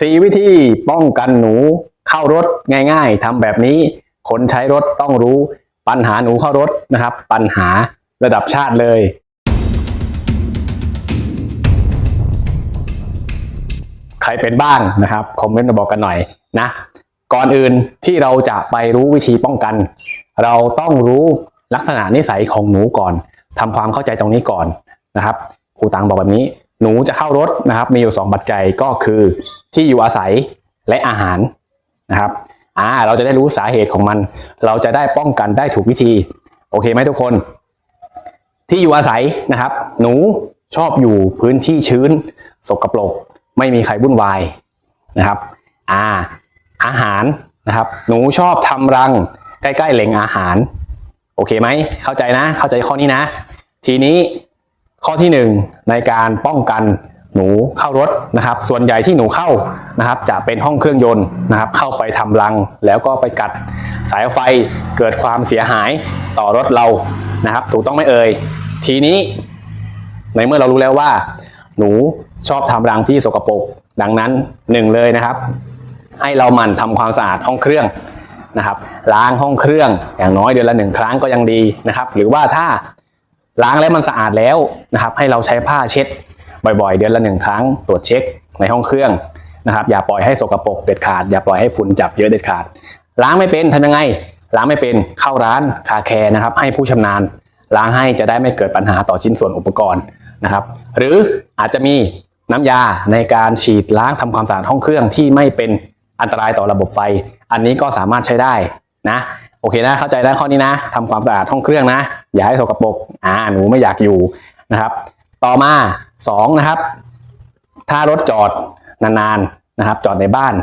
สี่วิธีป้องกันหนูเข้ารถง่าย ๆทำแบบนี้ คนใช้รถต้องรู้ปัญหาหนูเข้ารถนะครับ ปัญหาระดับชาติเลย ใครเป็นบ้างนะครับคอมเมนต์มาบอกกันหน่อยนะ ก่อนอื่นที่เราจะไปรู้วิธีป้องกัน เราต้องรู้ลักษณะนิสัยของหนูก่อนทำความเข้าใจตรงนี้ก่อนนะครับครูตังบอกแบบนี้ หนูจะเข้ารถนะครับ มีอยู่สองปัจจัยก็คือที่อยู่อาศัยและอาหารนะครับอ่าเราจะได้รู้สาเหตุของมัน เราจะได้ป้องกันได้ถูกวิธี โอเคไหมทุกคน ที่อยู่อาศัยนะครับ หนูชอบอยู่พื้นที่ชื้น สกปรกไม่มีใครวุ่นวายนะครับอ่าอาหารนะครับ หนูชอบทำรังใกล้ๆแหล่งอาหาร โอเคไหมเข้าใจนะ เข้าใจข้อนี้นะ ทีนี้ ข้อที่หนึ่งในการป้องกันหนูเข้ารถนะครับ ส่วนใหญ่ที่หนูเข้านะครับ จะเป็นห้องเครื่องยนต์นะครับ เข้าไปทำรังแล้วก็ไปกัดสายไฟเกิดความเสียหายต่อรถเรานะครับ ถูกต้องไหมเอ่ยทีนี้ ในเมื่อเรารู้แล้วว่า หนูชอบทำรังที่สกปรกดังนั้นหนึ่งเลยนะครับ ให้เราหมั่นทำความสะอาดห้องเครื่องนะครับ ล้างห้องเครื่องอย่างน้อยเดือนละหนึ่งครั้งก็ยังดีนะครับ หรือว่าถ้า ล้างแล้วมันสะอาดแล้วนะครับ ให้เราใช้ผ้าเช็ด บ่อยๆ เดือนละหนึ่งครั้งตรวจเช็คในห้องเครื่องนะครับ อย่าปล่อยให้สกปรกเด็ดขาด อย่าปล่อยให้ฝุ่นจับเยอะเด็ดขาด ล้างไม่เป็นทำยังไง ล้างไม่เป็นเข้าร้านคาแคร์นะครับ ให้ผู้ชำนาญ ล้างให้จะได้ไม่เกิดปัญหาต่อชิ้นส่วนอุปกรณ์นะครับ หรืออาจจะมีน้ำยาในการฉีดล้างทำความสะอาดห้องเครื่องที่ไม่เป็นอันตรายต่อระบบไฟ อันนี้ก็สามารถใช้ได้นะ โอเคนะเข้าใจได้ข้อนี้นะทำความสะอาดห้องเครื่องนะ อย่าให้สกปรกอ่าหนูไม่อยากอยู่นะครับ ต่อมาสองนะครับ ถ้ารถจอดนานๆนะครับ จอดในบ้าน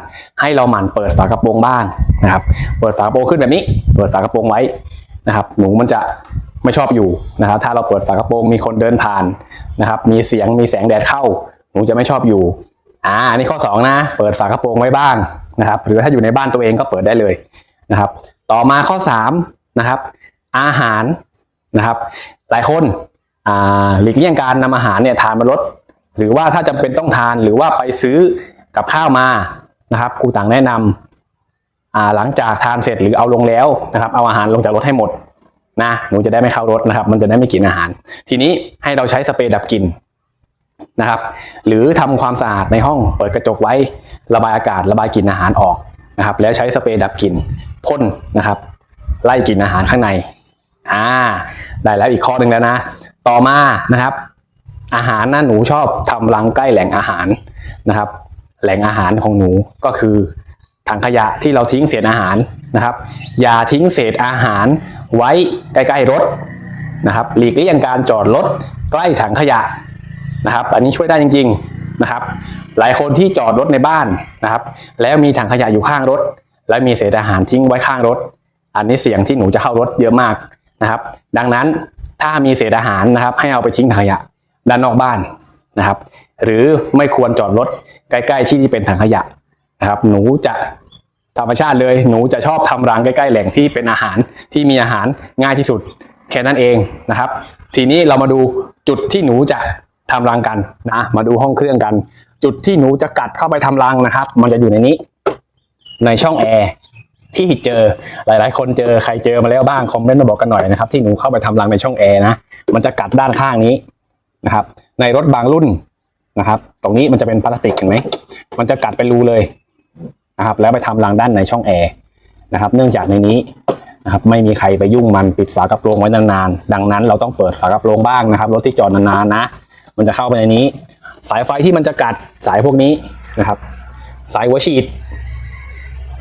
ให้เราหมั่นเปิดฝากระโปรงบ้างนะครับ เปิดฝากระโปรงขึ้นแบบนี้ เปิดฝากระโปรงไว้นะครับ หนูมันจะไม่ชอบอยู่นะครับ ถ้าเราเปิดฝากระโปรงมีคนเดินผ่านนะครับ มีเสียงมีแสงแดดเข้า หนูจะไม่ชอบอยู่อ่านนี้ข้อสองนะ เปิดฝากระโปรงไว้บ้างนะครับ หรือถ้าอยู่ในบ้านตัวเองก็เปิดได้เลยนะครับ ต่อมาข้อสามนะครับอาหารนะครับหลายคนหลีกเลี่ยงการนำอาหารเนี่ยทานบนรถหรือว่าถ้าจำเป็นต้องทานหรือว่าไปซื้อกับข้าวมานะครับครูต่างแนะนำอ่าหลังจากทานเสร็จหรือเอาลงแล้วนะครับเอาอาหารลงจากรถให้หมดนะหนูจะได้ไม่เข้ารถนะครับ มันจะได้ไม่กินอาหาร ทีนี้ให้เราใช้สเปรย์ดับกลิ่นนะครับ หรือทำความสะอาดในห้องเปิดกระจกไว้ ระบายอากาศระบายกลิ่นอาหารออกนะครับ แล้วใช้สเปรย์ดับกลิ่น พ่นนะครับ ไล่กลิ่นอาหารข้างใน อ่า ได้แล้วอีกข้อหนึ่งแล้วนะ ต่อมานะครับ อาหารนะหนูชอบทำรังใกล้แหล่งอาหารนะครับ แหล่งอาหารของหนูก็คือถังขยะที่เราทิ้งเศษอาหารนะครับ อย่าทิ้งเศษอาหารไว้ใกล้ๆรถนะครับ หลีกเลี่ยงการจอดรถใกล้ถังขยะนะครับ อันนี้ช่วยได้จริง ๆนะครับ หลายคนที่จอดรถในบ้านนะครับ แล้วมีถังขยะอยู่ข้างรถ และมีเศษอาหารทิ้งไว้ข้างรถ อันนี้เสี่ยงที่หนูจะเข้ารถเยอะมากนะครับ ดังนั้นถ้ามีเศษอาหารนะครับ ให้เอาไปทิ้งถังขยะด้านนอกบ้านนะครับ หรือไม่ควรจอดรถใกล้ๆที่ที่เป็นถังขยะนะครับ หนูจะธรรมชาติเลยหนูจะชอบทำรังใกล้ ๆ แหล่งที่เป็นอาหารที่มีอาหารง่ายที่สุดแค่นั้นเองนะครับ ทีนี้เรามาดูจุดที่หนูจะทำรังกันนะ มาดูห้องเครื่องกัน จุดที่หนูจะกัดเข้าไปทำรังนะครับ มันจะอยู่ในนี้ ในช่องแอร์ที่เจอหลาย ๆ คนเจอใครเจอมาแล้วบ้างคอมเมนต์มาบอกกันหน่อยนะครับที่หนูเข้าไปทำรังในช่องแอร์นะมันจะกัดด้านข้างนี้นะครับ ในรถบางรุ่นนะครับ ตรงนี้มันจะเป็นพลาสติกเห็นไหมมันจะกัดเป็นรูเลยนะครับ แล้วไปทำรังด้านในช่องแอร์นะครับ เนื่องจากในนี้นะครับ ไม่มีใครไปยุ่งมันปิดฝากระโปรงไว้นานๆดังนั้นเราต้องเปิดฝากระโปรงบ้างนะครับรถที่จอดนานๆนะ มันจะเข้าไปในนี้ สายไฟที่มันจะกัดสายพวกนี้นะครับ สายหัวฉีด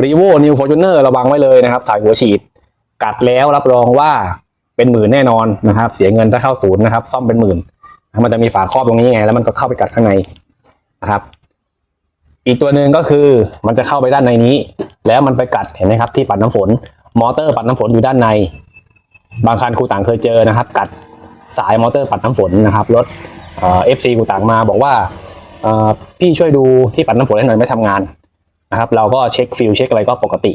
รีโวนิวฟอร์จูเนอร์ระวังไว้เลยนะครับ สายหัวฉีด กัดแล้วรับรองว่าเป็นหมื่นแน่นอนนะครับ เสียเงินถ้าเข้าศูนย์นะครับ ซ่อมเป็นหมื่น มันจะมีฝาครอบตรงนี้ไง แล้วมันก็เข้าไปกัดข้างในนะครับ อีกตัวหนึ่งก็คือมันจะเข้าไปด้านในนี้ แล้วมันไปกัดเห็นไหมครับที่ปัดน้ำฝน มอเตอร์ปัดน้ำฝนอยู่ด้านใน บางคันครูต่างเคยเจอนะครับ กัดสายมอเตอร์ปัดน้ำฝนนะครับรถเอฟซีครูต่างมาบอกว่าพี่ช่วยดูที่ปัดน้ำฝนให้หน่อยไม่ทำงาน นะครับ เราก็เช็คฟิลเช็คอะไรก็ปกติ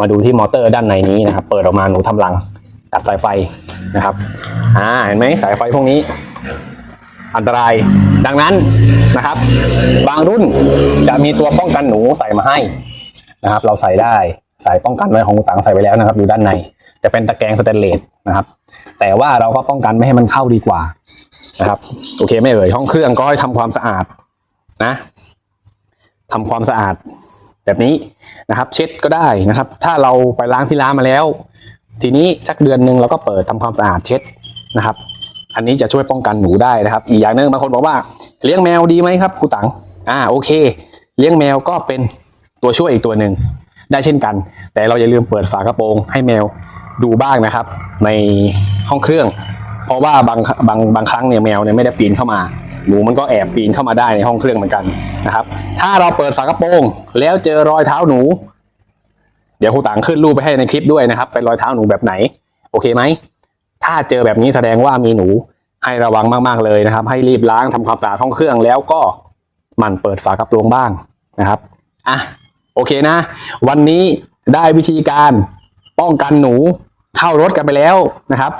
มาดูที่มอเตอร์ด้านในนี้นะครับ เปิดออกมาหนูทำรังตัดสายไฟนะครับ อ่า เห็นไหมสายไฟพวกนี้ อันตราย ดังนั้นนะครับ บางรุ่นจะมีตัวป้องกันหนูใส่มาให้นะครับ เราใส่ได้ใส่ป้องกันไว้ของต่างใส่ไปแล้วนะครับ อยู่ด้านใน จะเป็นตะแกรงสแตนเลสนะครับ แต่ว่าเราก็ป้องกันไม่ให้มันเข้าดีกว่านะครับ โอเคไม่เอ่ยห้องเครื่องก็ให้ทำความสะอาดนะทำความสะอาด แบบนี้นะครับ เช็ดก็ได้นะครับ ถ้าเราไปล้างที่ร้านมาแล้ว ทีนี้สักเดือนหนึ่งเราก็เปิดทำความสะอาดเช็ดนะครับ อันนี้จะช่วยป้องกันหนูได้นะครับ อีกอย่างหนึ่งบางคนบอกว่าเลี้ยงแมวดีไหมครับครูตังอ่าโอเค เลี้ยงแมวก็เป็นตัวช่วยอีกตัวหนึ่งได้เช่นกัน แต่เราอย่าลืมเปิดฝากระโปรงให้แมวดูบ้างนะครับ ในห้องเครื่อง เพราะว่าบางบางบางครั้งเนี่ยแมวเนี่ยไม่ได้ปีนเข้ามา หนูมันก็แอบปีนเข้ามาได้ในห้องเครื่องเหมือนกันนะครับ ถ้าเราเปิดฝากระโปรงแล้วเจอรอยเท้าหนู เดี๋ยวครูตังขึ้นรูปไปให้ในคลิปด้วยนะครับ เป็นรอยเท้าหนูแบบไหน โอเคไหม ถ้าเจอแบบนี้แสดงว่ามีหนูให้ระวังมากๆเลยนะครับ ให้รีบล้างทำความสะอาดห้องเครื่องแล้วก็มันเปิดฝากระโปรงบ้างนะครับอะโอเคนะ วันนี้ได้วิธีการป้องกันหนูเข้ารถกันไปแล้วนะครับ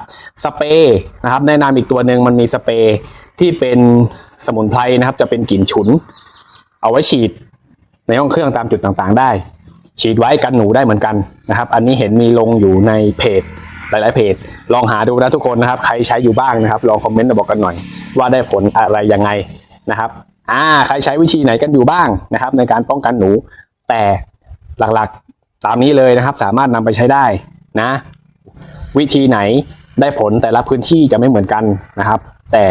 สเปรย์นะครับแนะนำอีกตัวหนึ่งมันมีสเปรย์ ที่เป็นสมุนไพรนะครับ จะเป็นกลิ่นฉุน เอาไว้ฉีดในห้องเครื่องตามจุดต่างๆ ได้ ฉีดไว้กันหนูได้เหมือนกันนะครับ อันนี้เห็นมีลงอยู่ในเพจหลายๆเพจ ลองหาดูนะทุกคนนะครับ ใครใช้อยู่บ้างนะครับ ลองคอมเมนต์มาบอกกันหน่อย ว่าได้ผลอะไรยังไงนะครับอ่าใครใช้วิธีไหนกันอยู่บ้างนะครับ ในการป้องกันหนู แต่หลักๆตามนี้เลยนะครับ สามารถนำไปใช้ได้นะ วิธีไหนได้ผลแต่ละพื้นที่จะไม่เหมือนกันนะครับ แต่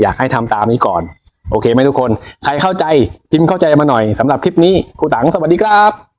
อยากให้ทำตามนี้ก่อน โอเคไหมทุกคน ใครเข้าใจพิมพ์เข้าใจมาหน่อยสำหรับคลิปนี้ครูตังสวัสดีครับ